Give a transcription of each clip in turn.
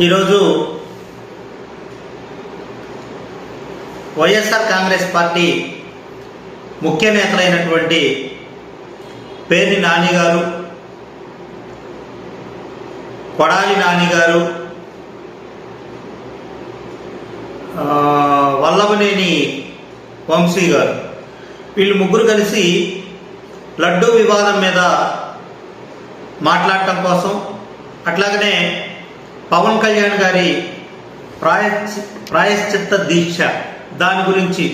ఈరోజు వైఎస్ఆర్ కాంగ్రెస్ పార్టీ ముఖ్య నేతలైనటువంటి పేర్ని నాని గారు కొడాలి నాని గారు వల్లభనేని వంశీ గారు. వీళ్ళు ముగ్గురు కలిసి లడ్డూ వివాదం మీద మాట్లాడటం కోసం అట్లాగనే పవన్ కళ్యాణ్ గారి ప్రాయశ్చి ప్రాయశ్చిత్త దీక్ష. దాని గురించి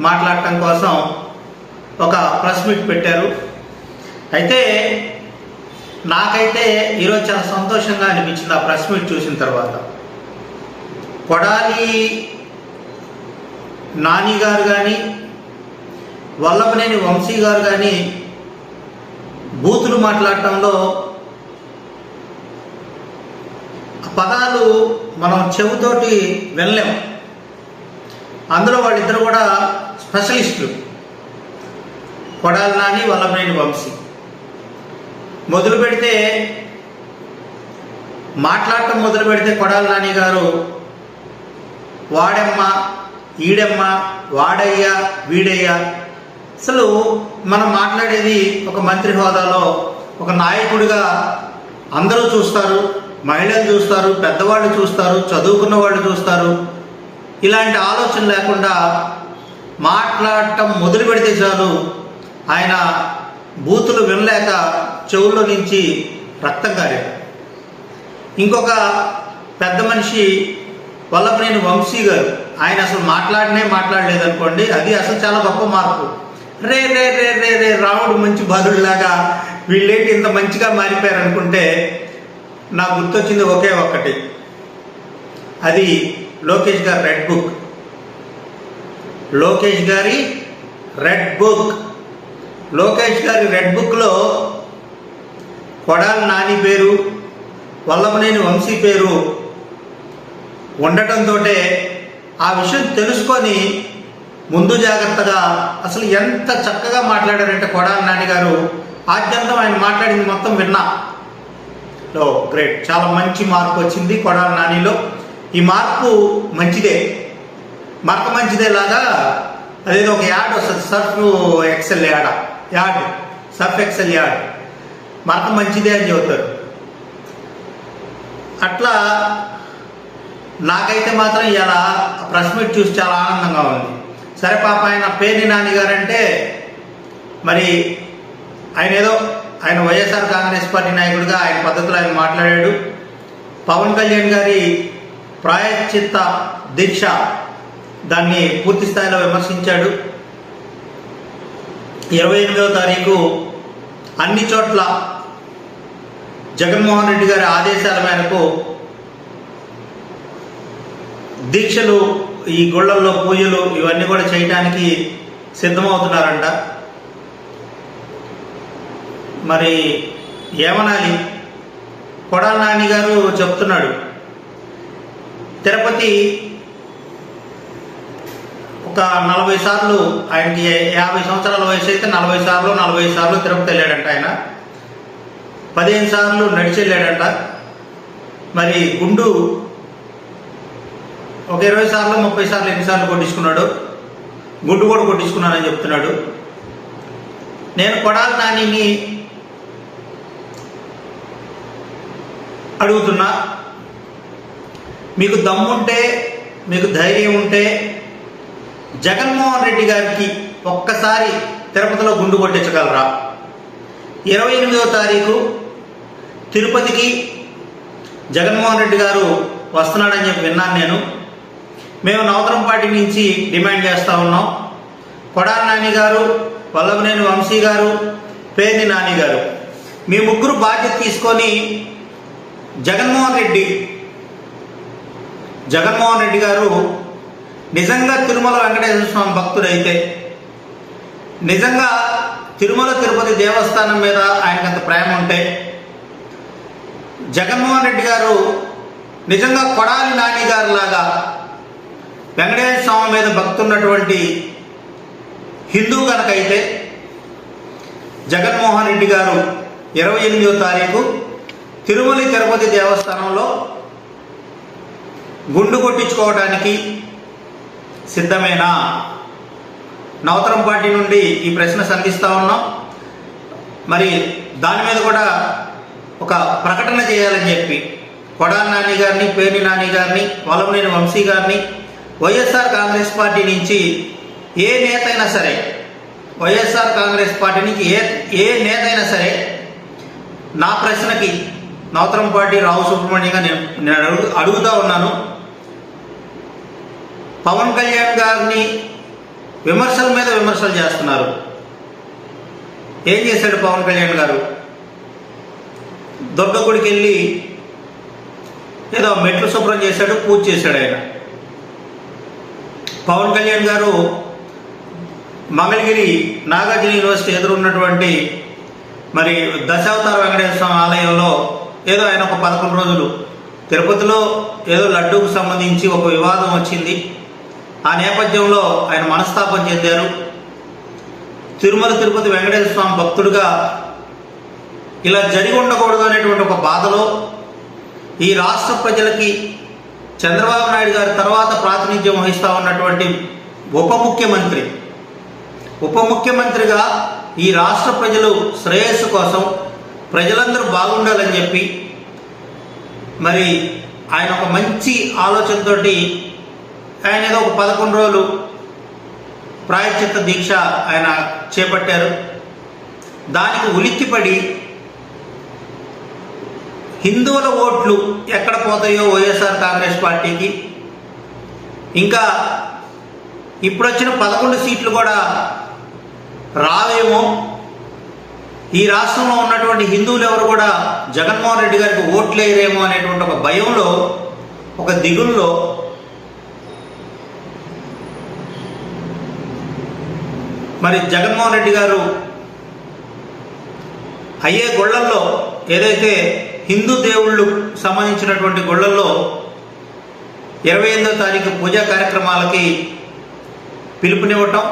మాట్లాడటం కోసం ఒక ప్రెస్ మీట్ పెట్టారు. అయితే నాకైతే ఈరోజు చాలా సంతోషంగా అనిపించింది ఆ ప్రెస్ మీట్ చూసిన తర్వాత. కొడాలి నాని గారు కానీ వల్లభనేని వంశీ గారు కానీ బూతులు మాట్లాడటంలో ఆ పదాలు మనం చెవుతోటి వెళ్ళలేము అందులో వాళ్ళిద్దరు కూడా స్పెషలిస్టులు. కొడాలి నాని వల్లభనేని వంశీ. మొదలు పెడితే మాట్లాడటం మొదలు పెడితే కొడాలి నాని గారు వాడమ్మ ఈడమ్మ వాడయ్యా వీడయ్యా. అసలు మనం మాట్లాడేది ఒక మంత్రి హోదాలో ఒక నాయకుడిగా అందరూ చూస్తారు. మహిళలు చూస్తారు పెద్దవాళ్ళు చూస్తారు చదువుకున్న వాళ్ళు చూస్తారు. ఇలాంటి ఆలోచన లేకుండా మాట్లాడటం మొదలు పెడితే చాలు. ఆయన బూతులు వినలేక చెవుల్లో నుంచి రక్తం కారేది ఇంకొక పెద్ద మనిషి వల్లభనేని వంశీ గారు ఆయన అసలు మాట్లాడనే మాట్లాడలేదు అనుకోండి అది అసలు చాలా గొప్ప మార్పు. రే రే రే రే రే రాముడు మంచి బాధుడిలాగా వీళ్ళేంటి ఇంత మంచిగా మారిపోయారు అనుకుంటే నాకు గుర్తొచ్చింది ఒకే ఒక్కటి. అది లోకేష్ గారి రెడ్ బుక్. లోకేష్ గారి రెడ్ బుక్. లోకేష్ గారి రెడ్ బుక్లో కొడాల నాని పేరు వల్లభనేని వంశీ పేరు ఉండటంతో ఆ విషయం తెలుసుకొని ముందు జాగ్రత్తగా అసలు ఎంత చక్కగా మాట్లాడారంటే కొడాల నాని గారు. ఆద్యంతం ఆయన మాట్లాడింది మొత్తం విన్నా. లో గ్రేట్. చాలా మంచి మార్పు వచ్చింది కొడాల నానిలో. ఈ మార్పు మంచిదే. మరక మంచిదేలాగా అదేదో ఒక యాడ్ వస్తుంది. Surf Excel ad. Ad. Surf Excel ad. మరక మంచిదే అని చెబుతారు. అట్లా నాకైతే మాత్రం ఇలా ప్రెస్ మీట్ చూసి చాలా ఆనందంగా ఉంది. సరే పాప ఆయన పేర్ని నాని గారంటే మరి ఆయన ఏదో ఆయన వైఎస్ఆర్ కాంగ్రెస్ పార్టీ నాయకుడిగా ఆయన పద్ధతిలో ఆయన మాట్లాడాడు. పవన్ కళ్యాణ్ గారి ప్రాయశ్చిత్త దీక్ష దాన్ని పూర్తి స్థాయిలో విమర్శించాడు. ఇరవై ఎనిమిదవ తారీఖు అన్ని చోట్ల జగన్మోహన్ రెడ్డి గారి ఆదేశాల మేరకు దీక్షలు ఈ గుళ్ళల్లో పూజలు ఇవన్నీ కూడా చేయటానికి సిద్ధమవుతున్నారంట. మరి ఏమనాలి? కొడాల నాని గారు చెప్తున్నాడు. తిరుపతి ఒక నలభై సార్లు ఆయనకి యాభై సంవత్సరాల వయసు అయితే నలభై సార్లు నలభై సార్లు తిరుపతి వెళ్ళాడంట ఆయన. పదిహేను సార్లు నడిచి వెళ్ళాడంట. మరి గుండు ఒక ఇరవై సార్లు ముప్పై సార్లు ఎన్నిసార్లు కొట్టించుకున్నాడు? గుండు కూడా కొట్టించుకున్నానని చెప్తున్నాడు. నేను కొడాలి నానిని అడుగుతున్నా. మీకు దమ్ముంటే మీకు ధైర్యం ఉంటే జగన్మోహన్ రెడ్డి గారికి ఒక్కసారి తిరుపతిలో గుండు కొట్టించగలరా? ఇరవై ఎనిమిదవ తారీఖు తిరుపతికి జగన్మోహన్ రెడ్డి గారు వస్తున్నాడని చెప్పి విన్నాను నేను. మేము నవతరం పార్టీ నుంచి డిమాండ్ చేస్తూ ఉన్నాం. కొడాలి నాని గారు వల్లభనేని వంశీ గారు పేర్ని నాని గారు. మీ ముగ్గురు బాధ్యత తీసుకొని జగన్మోహన్ రెడ్డి. జగన్మోహన్ రెడ్డి గారు నిజంగా తిరుమల వెంకటేశ్వర స్వామి భక్తుడైతే నిజంగా తిరుమల తిరుపతి దేవస్థానం మీద ఆయనకంత ప్రేమ ఉంటే జగన్మోహన్ రెడ్డి గారు నిజంగా కొడాలి నాని గారు లాగా వెంకటేశ్వర స్వామి మీద భక్తున్నటువంటి హిందూ కనుకైతే జగన్మోహన్ రెడ్డి గారు ఇరవై ఎనిమిదో తారీఖు తిరుమల తిరుపతి దేవస్థానంలో గుండు కొట్టించుకోవడానికి సిద్ధమేనా? నవతరం పార్టీ నుండి ఈ ప్రశ్న సంధిస్తూ ఉన్నాం. మరి దాని మీద కూడా ఒక ప్రకటన చేయాలని చెప్పి కొడాలి నాని గారిని పేర్ని నాని గారిని వలంనేని వంశీ గారిని వైఎస్ఆర్ కాంగ్రెస్ పార్టీ నుంచి ఏ నేత అయినా సరే వైఎస్ఆర్ కాంగ్రెస్ పార్టీ నుంచి ఏ ఏ నేత అయినా సరే నా ప్రశ్నకి నవతరంపాటి రావు సుబ్రహ్మణ్యంగా నేను నేను అడుగు అడుగుతా ఉన్నాను. పవన్ కళ్యాణ్ గారిని విమర్శల మీద విమర్శలు చేస్తున్నారు. ఏం చేశాడు పవన్ కళ్యాణ్ గారు? దొడ్డగుడికి వెళ్ళి ఏదో మెట్లు శుభ్రం చేశాడు పూజ చేశాడు ఆయన. పవన్ కళ్యాణ్ గారు మంగళగిరి నాగార్జున యూనివర్సిటీ ఎదురున్నటువంటి మరి దశావతార వెంకటేశ్వర స్వామి ఆలయంలో ఏదో ఆయన ఒక పదకొండు రోజులు. తిరుపతిలో ఏదో లడ్డూకు సంబంధించి ఒక వివాదం వచ్చింది. ఆ నేపథ్యంలో ఆయన మనస్తాపం చెందారు. తిరుమల తిరుపతి వెంకటేశ్వర స్వామి భక్తుడిగా ఇలా జరిగి ఉండకూడదు అనేటువంటి ఒక బాధలో ఈ రాష్ట్ర ప్రజలకి చంద్రబాబు నాయుడు గారి తర్వాత ప్రాతినిధ్యం వహిస్తూ ఉన్నటువంటి ఉప ముఖ్యమంత్రి. ఉప ముఖ్యమంత్రిగా ఈ రాష్ట్ర ప్రజలు శ్రేయస్సు కోసం ప్రజలందరూ బాగుండాలని చెప్పి మరి ఆయన ఒక మంచి ఆలోచనతోటి ఆయన ఏదో ఒక పదకొండు రోజులు ప్రాయశ్చిత్త దీక్ష ఆయన చేపట్టారు. దానికి ఉలిక్కిపడి హిందువుల ఓట్లు ఎక్కడ పోతాయో వైఎస్ఆర్ కాంగ్రెస్ పార్టీకి. ఇంకా ఇప్పుడు వచ్చిన పదకొండు సీట్లు కూడా రావేమో ఈ రాష్ట్రంలో ఉన్నటువంటి హిందువులు ఎవరు కూడా జగన్మోహన్ రెడ్డి గారికి ఓట్లేయరేమో అనేటువంటి ఒక భయంలో ఒక దిగుల్లో మరి జగన్మోహన్ రెడ్డి గారు అయ్యే గుళ్ళల్లో ఏదైతే హిందూ దేవుళ్ళు సంబంధించినటువంటి గుళ్ళల్లో ఇరవై ఎనిమిదో తారీఖు పూజా కార్యక్రమాలకి పిలుపునివ్వటం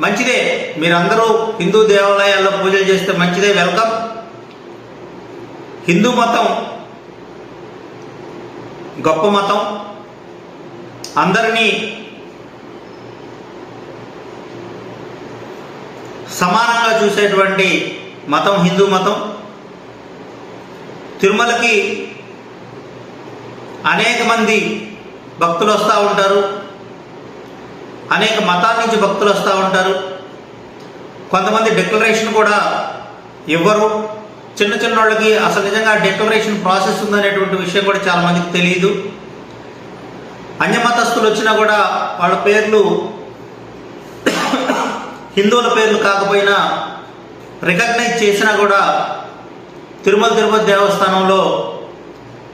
మంచిదే. మీరందరూ హిందూ దేవాలయాల్లో పూజలు చేస్తే మంచిదే. వెల్కమ్. హిందూ మతం గొప్ప మతం అందరినీ సమానంగా చూసేటువంటి మతం హిందూ మతం. తిరుమలకి అనేక మంది భక్తులు వస్తూ ఉంటారు. అనేక మతాల నుంచి భక్తులు వస్తూ ఉంటారు. కొంతమంది డిక్లరేషన్ కూడా ఇవ్వరు. చిన్న చిన్న వాళ్ళకి అసలు నిజంగా డిక్లరేషన్ ప్రాసెస్ ఉందనేటువంటి విషయం కూడా చాలా మందికి తెలియదు అన్యమతస్తులు వచ్చినా కూడా వాళ్ళ పేర్లు హిందువుల పేర్లు కాకపోయినా రికగ్నైజ్ చేసినా కూడా తిరుమల తిరుపతి దేవస్థానంలో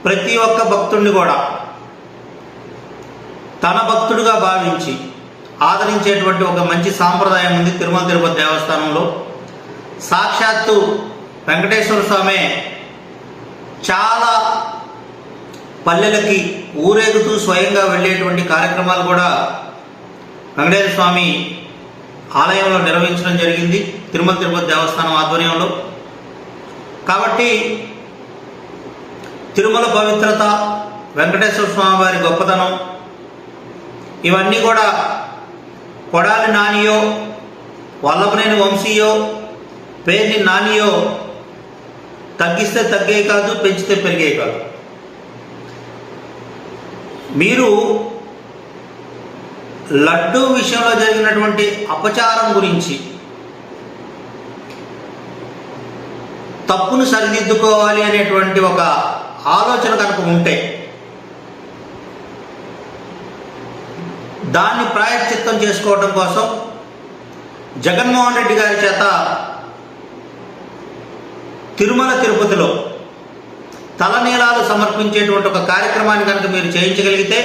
ప్రతి ఒక్క భక్తుడిని కూడా తన భక్తుడుగా భావించి ఆదరించేటువంటి ఒక మంచి సాంప్రదాయం ఉంది తిరుమల తిరుపతి దేవస్థానంలో. సాక్షాత్తు వెంకటేశ్వర స్వామి చాలా పల్లెలకి ఊరేగుతూ స్వయంగా వెళ్ళేటువంటి కార్యక్రమాలు కూడా వెంకటేశ్వర స్వామి ఆలయంలో నిర్వహించడం జరిగింది తిరుమల తిరుపతి దేవస్థానం ఆధ్వర్యంలో. కాబట్టి తిరుమల పవిత్రత వెంకటేశ్వర స్వామి వారి గొప్పతనం ఇవన్నీ కూడా కొడాలి నానియో వల్లభనేని వంశీయో పేర్ని నానియో తగ్గిస్తే తగ్గే కాదు పెంచితే పెరిగే కాదు. మీరు లడ్డూ విషయంలో జరిగినటువంటి అపచారం గురించి తప్పును సరిదిద్దుకోవాలి అనేటువంటి ఒక ఆలోచన కనుక ఉంటే దాన్ని ప్రాయశ్చిత్తం చేసుకోవడం కోసం జగన్మోహన్ రెడ్డి గారి చేత తిరుమల తిరుపతిలో తలనీలాలు సమర్పించేటువంటి ఒక కార్యక్రమాన్ని కనుక మీరు చేయించగలిగితే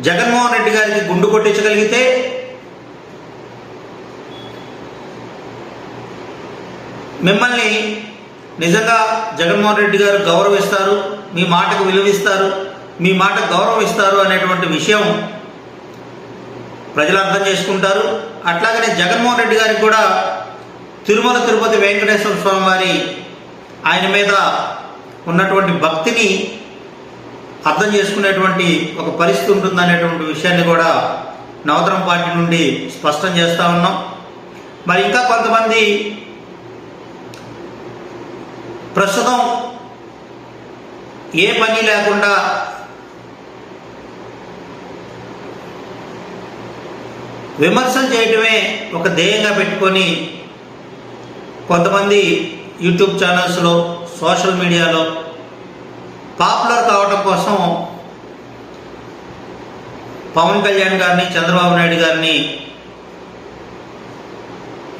జగన్మోహన్ రెడ్డి గారికి గుండు కొట్టించగలిగితే మిమ్మల్ని నిజంగా జగన్మోహన్ రెడ్డి గారు గౌరవిస్తారు మీ మాటకు విలువిస్తారు మీ మాట గౌరవిస్తారు అనేటువంటి విషయం ప్రజలు అర్థం చేసుకుంటారు. అట్లాగనే జగన్మోహన్ రెడ్డి గారికి కూడా తిరుమల తిరుపతి వెంకటేశ్వర స్వామి వారి ఆయన మీద ఉన్నటువంటి భక్తిని అర్థం చేసుకునేటువంటి ఒక పరిస్థితి ఉంటుందనేటువంటి విషయాన్ని కూడా నవతరం పార్టీ నుండి స్పష్టం చేస్తూ ఉన్నాం. మరి ఇంకా కొంతమంది ప్రస్తుతం ఏ పని లేకుండా విమర్శలు చేయటమే ఒక ధ్యేయంగా పెట్టుకొని కొంతమంది యూట్యూబ్ ఛానల్స్లో సోషల్ మీడియాలో పాపులర్ కావడం కోసం పవన్ కళ్యాణ్ గారిని చంద్రబాబు నాయుడు గారిని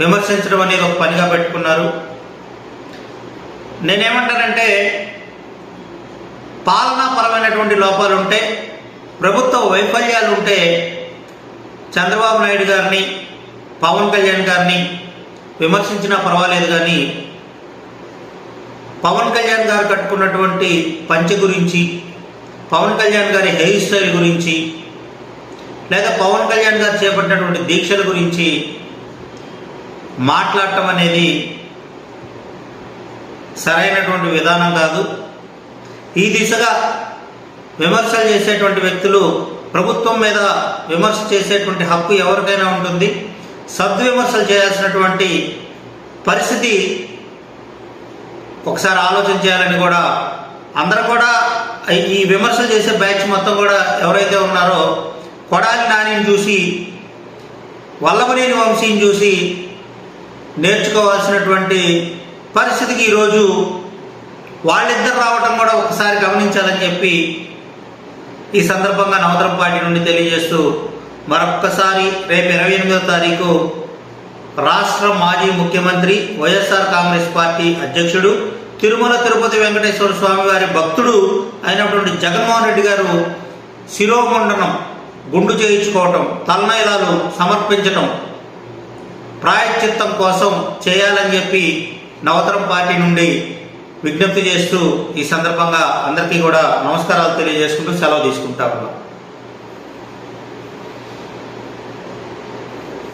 విమర్శించడం అనేది ఒక పనిగా పెట్టుకున్నారు. నేనేమంటానంటే పాలనాపరమైనటువంటి లోపాలు ఉంటే ప్రభుత్వ వైఫల్యాలు ఉంటే చంద్రబాబు నాయుడు గారిని పవన్ కళ్యాణ్ గారిని విమర్శించినా పర్వాలేదు కానీ పవన్ కళ్యాణ్ గారు కట్టుకున్నటువంటి పంచె గురించి పవన్ కళ్యాణ్ గారి హెయిర్ స్టైల్ గురించి లేదా పవన్ కళ్యాణ్ గారు చేపట్టినటువంటి దీక్షల గురించి మాట్లాడటం అనేది సరైనటువంటి విధానం కాదు. ఈ దిశగా విమర్శలు చేసేటువంటి వ్యక్తులు ప్రభుత్వం మీద విమర్శ చేసేటువంటి హక్కు ఎవరికైనా ఉంటుంది? సద్విమర్శలు చేయాల్సినటువంటి పరిస్థితి ఒకసారి ఆలోచన చేయాలని కూడా అందరూ కూడా ఈ విమర్శలు చేసే బ్యాచ్ మొత్తం కూడా ఎవరైతే ఉన్నారో కొడాలి నానిని చూసి వల్లభనేని వంశీని చూసి నేర్చుకోవాల్సినటువంటి పరిస్థితికి ఈరోజు వాళ్ళిద్దరు రావడం కూడా ఒకసారి గమనించాలని చెప్పి ఈ సందర్భంగా నవతరం పార్టీ నుండి తెలియజేస్తూ మరొక్కసారి రేపు ఇరవై ఎనిమిదో తారీఖు రాష్ట్ర మాజీ ముఖ్యమంత్రి వైఎస్ఆర్ కాంగ్రెస్ పార్టీ అధ్యక్షుడు తిరుమల తిరుపతి వెంకటేశ్వర స్వామి వారి భక్తుడు అయినటువంటి జగన్మోహన్ రెడ్డి గారు శిరోమండనం గుండు చేయించుకోవటం తలనైలాలు సమర్పించటం ప్రాయశ్చిత్తం కోసం చేయాలని చెప్పి నవతరం పార్టీ నుండి విజ్ఞప్తి చేస్తూ ఈ సందర్భంగా అందరికీ కూడా నమస్కారాలు తెలియజేసుకుంటూ సెలవు తీసుకుంటా ఉన్నాం.